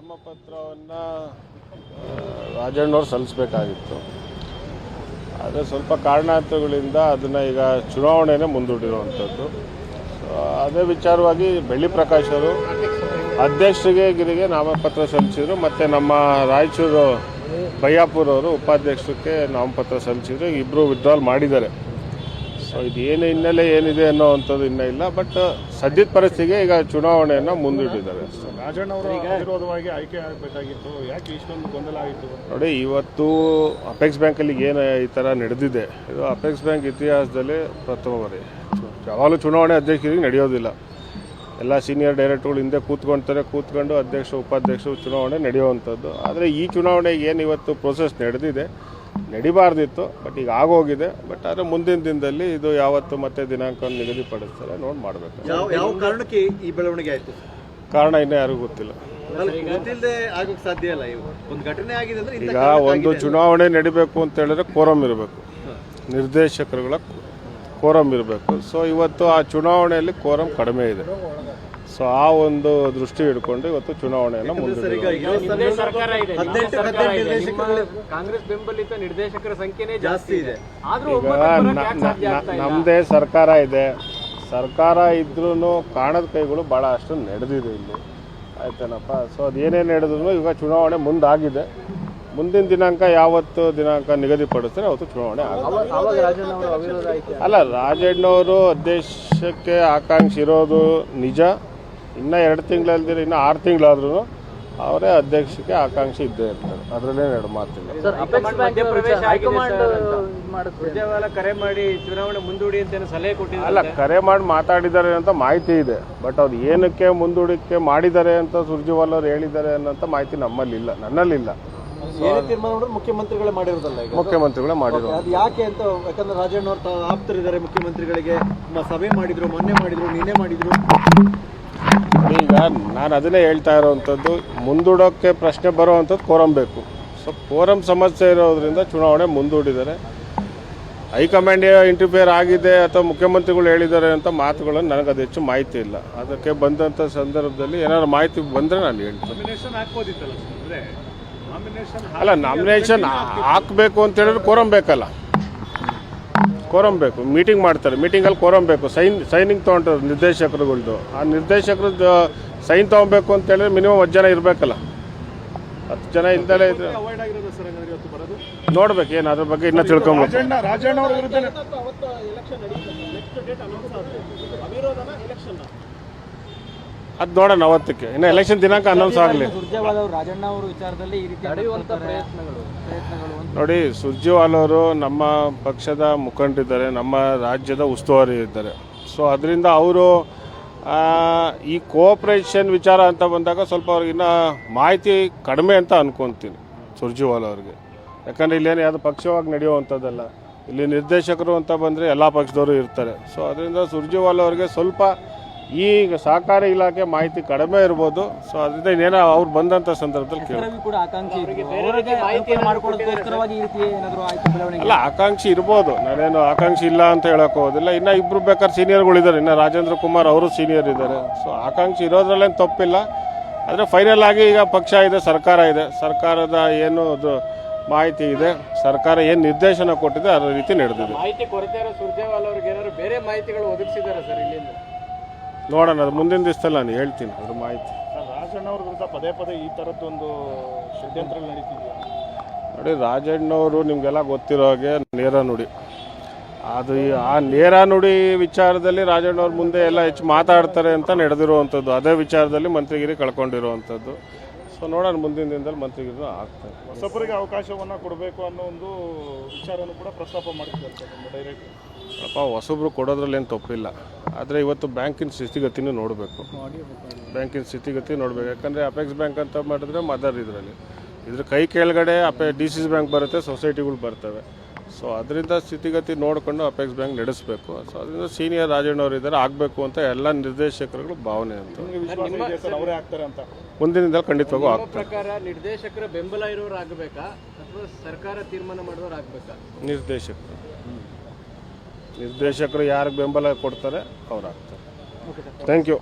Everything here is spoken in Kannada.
ನಾಮಪತ್ರವನ್ನು ರಾಜಣ್ಣವ್ರು ಸಲ್ಲಿಸಬೇಕಾಗಿತ್ತು. ಆದರೆ ಸ್ವಲ್ಪ ಕಾರಣಾಂತರಗಳಿಂದ ಅದನ್ನು ಈಗ ಚುನಾವಣೆನೇ ಮುಂದೂಡಿರುವಂಥದ್ದು. ಅದೇ ವಿಚಾರವಾಗಿ ಬೆಳ್ಳಿ ಪ್ರಕಾಶ್ ಅವರು ಅಧ್ಯಕ್ಷರಿಗೆ, ಗಿರಿಗೆ ನಾಮಪತ್ರ ಸಲ್ಲಿಸಿದರು. ಮತ್ತು ನಮ್ಮ ರಾಯಚೂರು ಬಯ್ಯಾಪುರವರು ಉಪಾಧ್ಯಕ್ಷಕ್ಕೆ ನಾಮಪತ್ರ ಸಲ್ಲಿಸಿದರು. ಇಬ್ಬರು ವಿಡ್ರಾಲ್ ಮಾಡಿದ್ದಾರೆ. ಸೊ ಇದು ಏನು ಹಿನ್ನೆಲೆ ಏನಿದೆ ಅನ್ನೋವಂಥದ್ದು ಇನ್ನೂ ಇಲ್ಲ ಬಟ್ ಸದ್ಯದ ಪರಿಸ್ಥಿತಿಗೆ ಈಗ ಚುನಾವಣೆಯನ್ನು ಮುಂದಿಟ್ಟಿದ್ದಾರೆ. ಅಷ್ಟೇ ರಾಜಣ್ಣ ಅವರ ವಿರೋಧವಾಗಿ ಆಯ್ಕೆ ಆಗಬೇಕಾಗಿತ್ತು. ಯಾಕೆ ಇಷ್ಟೊಂದು ಗೊಂದಲ ಆಯಿತು ನೋಡಿ ಇವತ್ತು ಅಪೆಕ್ಸ್ ಬ್ಯಾಂಕಲ್ಲಿ ಏನು ಈ ಥರ ನಡೆದಿದೆ ಇದು ಅಪೆಕ್ಸ್ ಬ್ಯಾಂಕ್ ಇತಿಹಾಸದಲ್ಲಿ ಪ್ರಥಮ ಬಾರಿ. ಯಾವಾಗಲೂ ಚುನಾವಣೆ ಅಧ್ಯಕ್ಷರಿಗೆ ನಡೆಯೋದಿಲ್ಲ. ಎಲ್ಲ ಸೀನಿಯರ್ ಡೈರೆಕ್ಟ್ಗಳು ಹಿಂದೆ ಕೂತ್ಕೊಳ್ತಾರೆ ಕೂತ್ಕೊಂಡು ಅಧ್ಯಕ್ಷ ಉಪಾಧ್ಯಕ್ಷರು ಚುನಾವಣೆ ನಡೆಯುವಂಥದ್ದು. ಆದರೆ ಈ ಚುನಾವಣೆಗೆ ಏನು ಇವತ್ತು ಪ್ರೋಸೆಸ್ ನಡೆದಿದೆ ನಡಿಬಾರ್ದಿತ್ತು ಬಟ್ ಈಗ ಆಗೋಗಿದೆ. ಬಟ್ ಆದರೆ ಮುಂದಿನ ದಿನದಲ್ಲಿ ಇದು ಯಾವತ್ತು ಮತ್ತೆ ದಿನಾಂಕವನ್ನು ನಿಗದಿಪಡಿಸ್ತಾರೆ ನೋಡಿ ಮಾಡಬೇಕು. ಯಾವ ಯಾವ ಕಾರಣಕ್ಕೆ ಈ ಬೆಳವಣಿಗೆ ಆಯ್ತು? ಕಾರಣ ಇನ್ನೂ ಯಾರಿಗೂ ಗೊತ್ತಿಲ್ಲ. ಗೊತ್ತಿಲ್ಲದೆ ಆಗೋಕ್ ಸಾಧ್ಯ ಇಲ್ಲ. ಇವು ಒಂದು ಘಟನೆ ಆಗಿದೆ ಅಂದ್ರೆ ಈಗ ಒಂದು ಚುನಾವಣೆ ನಡಿಬೇಕು ಅಂತ ಹೇಳಿದ್ರೆ ಕೋರಂ ಇರಬೇಕು. ನಿರ್ದೇಶಕರುಗಳ ಕೋರಂ ಇರಬೇಕು. ಸೊ ಇವತ್ತು ಆ ಚುನಾವಣೆಯಲ್ಲಿ ಕೋರಂ ಕಡಿಮೆ ಇದೆ. ಸೊ ಆ ಒಂದು ದೃಷ್ಟಿ ಇಟ್ಕೊಂಡು ಇವತ್ತು ಚುನಾವಣೆಯನ್ನು ಕಾಂಗ್ರೆಸ್ ಬೆಂಬಲಿತ ನಿರ್ದೇಶಕರ ಸಂಖ್ಯೆನೇ ಜಾಸ್ತಿ ಇದೆ? ನಮ್ಮದೇ ಸರ್ಕಾರ ಇದೆ. ಸರ್ಕಾರ ಇದ್ರೂ ಕಾಣದ ಕೈಗಳು ಭಾಳ ಅಷ್ಟು ನಡೆದಿದೆ ಇಲ್ಲಿ. ಆಯ್ತೇನಪ್ಪ? ಸೊ ಅದೇನೇನು ನಡೆದ್ರು ಇವಾಗ ಚುನಾವಣೆ ಮುಂದಾಗಿದೆ. ಮುಂದಿನ ದಿನಾಂಕ ಯಾವತ್ತು ದಿನಾಂಕ ನಿಗದಿಪಡಿಸ್ತಾರೆ ಅವತ್ತು ಚುನಾವಣೆ ಆಗುತ್ತೆ. ಅಲ್ಲ ರಾಜಣ್ಣವರು ಅಧ್ಯಕ್ಷಕ್ಕೆ ಆಕಾಂಕ್ಷಿ ಇರೋದು ನಿಜ. ಇನ್ನು ಎರಡು ತಿಂಗಳಲ್ದಿರ ಇನ್ನು ಆರು ತಿಂಗಳಾದ್ರೂ ಅವರೇ ಅಧ್ಯಕ್ಷಕ್ಕೆ ಆಕಾಂಕ್ಷಿ ಇದ್ದೇ ಇರ್ತಾರೆ. ಅದರಲ್ಲೇ ಎರಡು ಮಾತಿಲ್ಲ. ಕರೆ ಮಾಡಿ ಚುನಾವಣೆ ಮುಂದೂಡಿ ಅಂತ ಸಲಹೆ ಸಲಹೆ ಅಲ್ಲ ಕರೆ ಮಾಡಿ ಮಾತಾಡಿದ್ದಾರೆ ಅಂತ ಮಾಹಿತಿ ಇದೆ. ಬಟ್ ಅವ್ರು ಏನಕ್ಕೆ ಮುಂದೂಡಿಕೆ ಮಾಡಿದ್ದಾರೆ ಅಂತ ಸುರ್ಜೇವಾಲ್ ಅವರು ಹೇಳಿದ್ದಾರೆ ಅನ್ನೋಂಥ ಮಾಹಿತಿ ನಮ್ಮಲ್ಲಿ ಇಲ್ಲ ನನ್ನಲ್ಲಿಲ್ಲ. ಏನೇ ತೀರ್ಮಾನ ಮಾಡಿದ್ರು ಮುಖ್ಯಮಂತ್ರಿಗಳೇ ಮಾಡಿರೋದಲ್ಲ ಈಗ? ಮುಖ್ಯಮಂತ್ರಿಗಳೇ ಮಾಡಿರೋ ಅದು ಯಾಕೆ ಅಂತ ಯಾಕಂದ್ರೆ ರಾಜಣ್ಣ ಅವರು ಆಪ್ತರಿದ್ದಾರೆ ಮುಖ್ಯಮಂತ್ರಿಗಳಿಗೆ. ಸಭೆ ಮಾಡಿದ್ರು ಮೊನ್ನೆ ಮಾಡಿದ್ರು ನಿನ್ನೆ ಮಾಡಿದ್ರು. ಈಗ ನಾನು ಅದನ್ನೇ ಹೇಳ್ತಾ ಇರೋವಂಥದ್ದು ಮುಂದೂಡೋಕ್ಕೆ ಪ್ರಶ್ನೆ ಬರೋವಂಥದ್ದು ಕೋರಂ ಬೇಕು. ಸೊ ಕೋರಂ ಸಮಸ್ಯೆ ಇರೋದ್ರಿಂದ ಚುನಾವಣೆ ಮುಂದೂಡಿದ್ದಾರೆ. ಹೈಕಮಾಂಡ್ ಇಂಟರ್ಫಿಯರ್ ಆಗಿದೆ ಅಥವಾ ಮುಖ್ಯಮಂತ್ರಿಗಳು ಹೇಳಿದ್ದಾರೆ ಅಂತ ಮಾತುಗಳನ್ನು ನನಗೆ ಅದು ಹೆಚ್ಚು ಮಾಹಿತಿ ಇಲ್ಲ. ಅದಕ್ಕೆ ಬಂದಂಥ ಸಂದರ್ಭದಲ್ಲಿ ಏನಾದ್ರು ಮಾಹಿತಿ ಬಂದರೆ ನಾನು ಹೇಳ್ತೀನಿ. ಅಲ್ಲ ನಾಮಿನೇಷನ್ ಹಾಕಬೇಕು ಅಂತ ಹೇಳಿದ್ರೆ ಕೋರಂ ಬೇಕಲ್ಲ. ಕೋರಂ ಬೇಕು. ಮೀಟಿಂಗ್ ಮಾಡ್ತಾರೆ. ಮೀಟಿಂಗಲ್ಲಿ ಕೋರಂ ಬೇಕು. ಸೈನ್ ಸೈನಿಂಗ್ ತೊಗೊಂಡ್ರೆ ನಿರ್ದೇಶಕರುಗಳ್ದು. ಆ ನಿರ್ದೇಶಕರದ್ದು ಸೈನ್ ತೊಗೊಬೇಕು ಅಂತೇಳಿದ್ರೆ ಮಿನಿಮಮ್ ಹತ್ತು ಜನ ಇರಬೇಕಲ್ಲ. ಹತ್ತು ಜನ ಇಲ್ದಲೇ ಇದ್ರೆ ಅವಾಯ್ಡ್ ಆಗಿರೋದು ಸರ್ ಹಂಗಂದ್ರೆ ಇವತ್ತು ಬರೋದು? ನೋಡ್ಬೇಕು ಏನು ಅದ್ರ ಬಗ್ಗೆ ಇನ್ನೂ ತಿಳ್ಕೊಬೇಕು. ರಾಜಣ್ಣ ಅದು ನೋಡೋಣ ಅವತ್ತಕ್ಕೆ. ಇನ್ನು ಎಲೆಕ್ಷನ್ ದಿನಾಂಕ ಅನೌನ್ಸ್ ಆಗಲಿ. ರಾಜಣ್ಣ ಅವರು ವಿಚಾರದಲ್ಲಿ ಈ ರೀತಿ ನಡೆಯುವಂತ ಪ್ರಯತ್ನಗಳು. ಪ್ರಯತ್ನಗಳು ಅಂತ. ನೋಡಿ ಸುರ್ಜೇವಾಲ್ ಅವರು ನಮ್ಮ ಪಕ್ಷದ ಮುಖಂಡರಿದ್ದಾರೆ ನಮ್ಮ ರಾಜ್ಯದ ಉಸ್ತುವಾರಿ ಇದ್ದಾರೆ. ಸೊ ಅದರಿಂದ ಅವರು ಈ ಕೋಆಪ್ರೇಷನ್ ವಿಚಾರ ಅಂತ ಬಂದಾಗ ಸ್ವಲ್ಪ ಅವ್ರಿಗಿನ್ನ ಮಾಹಿತಿ ಕಡಿಮೆ ಅಂತ ಅನ್ಕೊತೀನಿ ಸುರ್ಜೇವಾಲ್ ಅವ್ರಿಗೆ ಯಾಕಂದರೆ ಇಲ್ಲೇನು ಯಾವುದು ಪಕ್ಷವಾಗಿ ನಡೆಯುವಂಥದ್ದಲ್ಲ. ಇಲ್ಲಿ ನಿರ್ದೇಶಕರು ಅಂತ ಬಂದರೆ ಎಲ್ಲ ಪಕ್ಷದವರು ಇರ್ತಾರೆ. ಸೊ ಅದರಿಂದ ಸುರ್ಜೇವಾಲ್ ಅವ್ರಿಗೆ ಸ್ವಲ್ಪ ಈಗ ಸಹಕಾರ ಇಲಾಖೆ ಮಾಹಿತಿ ಕಡಿಮೆ ಇರ್ಬೋದು. ಸೊ ಅದರಿಂದ ಇನ್ನೇನೋ ಅವ್ರು ಬಂದಂಥ ಸಂದರ್ಭದಲ್ಲಿ ಕೇಳಿ ರವಿ ಕೂಡ ಆಕಾಂಕ್ಷಿ ಇದ್ರು. ಅವರಿಗೆ ಅನುಕೂಲ ಮಾಡ್ಕೊಳ್ಳೋದಕ್ಕೋಸ್ಕರವಾಗಿ ಈ ರೀತಿ ಏನಾದ್ರು ಆಯ್ತು ಬೆಳವಣಿಗೆ? ಅಲ್ಲ ಆಕಾಂಕ್ಷಿ ಇರ್ಬೋದು. ನಾನೇನು ಆಕಾಂಕ್ಷಿ ಇಲ್ಲ ಅಂತ ಹೇಳಕ್ ಹೋಗೋದಿಲ್ಲ. ಇನ್ನು ಇಬ್ರು ಬೇಕಾದ್ರೆ ಸೀನಿಯರ್ಗಳಿದ್ದಾರೆ ಇನ್ನು ರಾಜೇಂದ್ರ ಕುಮಾರ್ ಅವರು ಸೀನಿಯರ್ ಇದ್ದಾರೆ. ಸೊ ಆಕಾಂಕ್ಷಿ ಇರೋದ್ರಲ್ಲೇನು ತಪ್ಪಿಲ್ಲ. ಆದರೆ ಫೈನಲ್ ಆಗಿ ಈಗ ಪಕ್ಷ ಇದೆ ಸರ್ಕಾರ ಇದೆ. ಸರ್ಕಾರದ ಏನು ಅದು ಮಾಹಿತಿ ಇದೆ. ಸರ್ಕಾರ ಏನು ನಿರ್ದೇಶನ ಕೊಟ್ಟಿದೆ ಅದರ ರೀತಿ ನಡೆದಿದೆ. ಮಾಹಿತಿ ಕೊರತೆ ಸುರ್ಜೇವಾಲ್ ಸುರ್ಜೇವಾಲ ಅವ್ರಿಗೆ ಏನಾದ್ರು ಬೇರೆ ಮಾಹಿತಿಗಳು ಒದಗಿಸಿದ್ದಾರೆ ಸರ್ ಇಲ್ಲಿಂದ? ನೋಡೋಣ ಅದು ಮುಂದಿನ ದಿವಸದಲ್ಲಿ ನಾನು ಹೇಳ್ತೀನಿ ಅದ್ರ ಮಾಹಿತಿ. ರಾಜಣ್ಣವ್ರ ರಾಜಣ್ಣ ಅವ್ರ ವಿರುದ್ಧ ಪದೇ ಪದೇ ಈ ಥರದ್ದೊಂದು ಷಡ್ಯಂತ್ರ ನಡೀತಿದೆಯಾ? ನೋಡಿ ರಾಜಣ್ಣವರು ನಿಮಗೆಲ್ಲ ಗೊತ್ತಿರೋ ಹಾಗೆ ನೇರ ನುಡಿ. ಅದು ಈ- ಆ ನೇರ ನುಡಿ ವಿಚಾರದಲ್ಲಿ ರಾಜಣ್ಣವ್ರ ಮುಂದೆ ಎಲ್ಲ ಹೆಚ್ಚು ಮಾತಾಡ್ತಾರೆ ಅಂತ ನಡೆದಿರುವಂಥದ್ದು. ಅದೇ ವಿಚಾರದಲ್ಲಿ ಮಂತ್ರಿಗಿರಿ ಕಳ್ಕೊಂಡಿರುವಂಥದ್ದು. ಸೊ ನೋಡೋಣ ಮುಂದಿನ ದಿನದಲ್ಲಿ ಮಂತ್ರಿಗಿರಿ ಆಗ್ತಾರೆ. ಹೊಸಬರಿಗೆ ಅವಕಾಶವನ್ನು ಕೊಡಬೇಕು ಅನ್ನೋ ಒಂದು ವಿಚಾರವನ್ನು ಕೂಡ ಪ್ರಸ್ತಾಪ ಮಾಡಿದ್ದಾರೆ ಡೈರೆಕ್ಟ್. ಅಪ್ಪ ಹೊಸಬ್ರು ಕೊಡೋದ್ರಲ್ಲಿ ಏನು ತಪ್ಪಿಲ್ಲ. ಆದರೆ ಇವತ್ತು ಬ್ಯಾಂಕಿನ ಸ್ಥಿತಿಗತಿನೂ ನೋಡಬೇಕು. ಬ್ಯಾಂಕಿನ ಸ್ಥಿತಿಗತಿ ನೋಡಬೇಕು. ಯಾಕಂದರೆ ಅಪೆಕ್ಸ್ ಬ್ಯಾಂಕ್ ಅಂತ ಮಾಡಿದ್ರೆ ಮದರ್ ಇದರಲ್ಲಿ. ಇದ್ರ ಕೈ ಕೆಳಗಡೆ ಅಪೆ ಡಿ ಸಿ ಬ್ಯಾಂಕ್ ಬರುತ್ತೆ ಸೊಸೈಟಿಗಳು ಬರ್ತವೆ. ಸೊ ಅದರಿಂದ ಸ್ಥಿತಿಗತಿ ನೋಡಿಕೊಂಡು ಅಪೆಕ್ಸ್ ಬ್ಯಾಂಕ್ ನಡೆಸಬೇಕು. ಸೊ ಅದರಿಂದ ಸೀನಿಯರ್ ರಾಜಣ್ಣವ್ರು ಇದ್ದಾರೆ ಆಗಬೇಕು ಅಂತ ಎಲ್ಲ ನಿರ್ದೇಶಕರುಗಳು ಭಾವನೆ ಅಂತ. ಮುಂದಿನಿಂದ ಖಂಡಿತವಾಗೂ ಪ್ರಕಾರ ನಿರ್ದೇಶಕರ ಬೆಂಬಲ ಇರೋರು ಆಗಬೇಕಾ? ಅಥವಾ ಸರ್ಕಾರ ತೀರ್ಮಾನ ಮಾಡೋರು ಆಗಬೇಕಾ? ನಿರ್ದೇಶಕರು. ನಿರ್ದೇಶಕರು ಯಾರಿಗೆ ಬೆಂಬಲ ಕೊಡ್ತಾರೆ ಅವ್ರು ಆಗ್ತಾರೆ. Thank you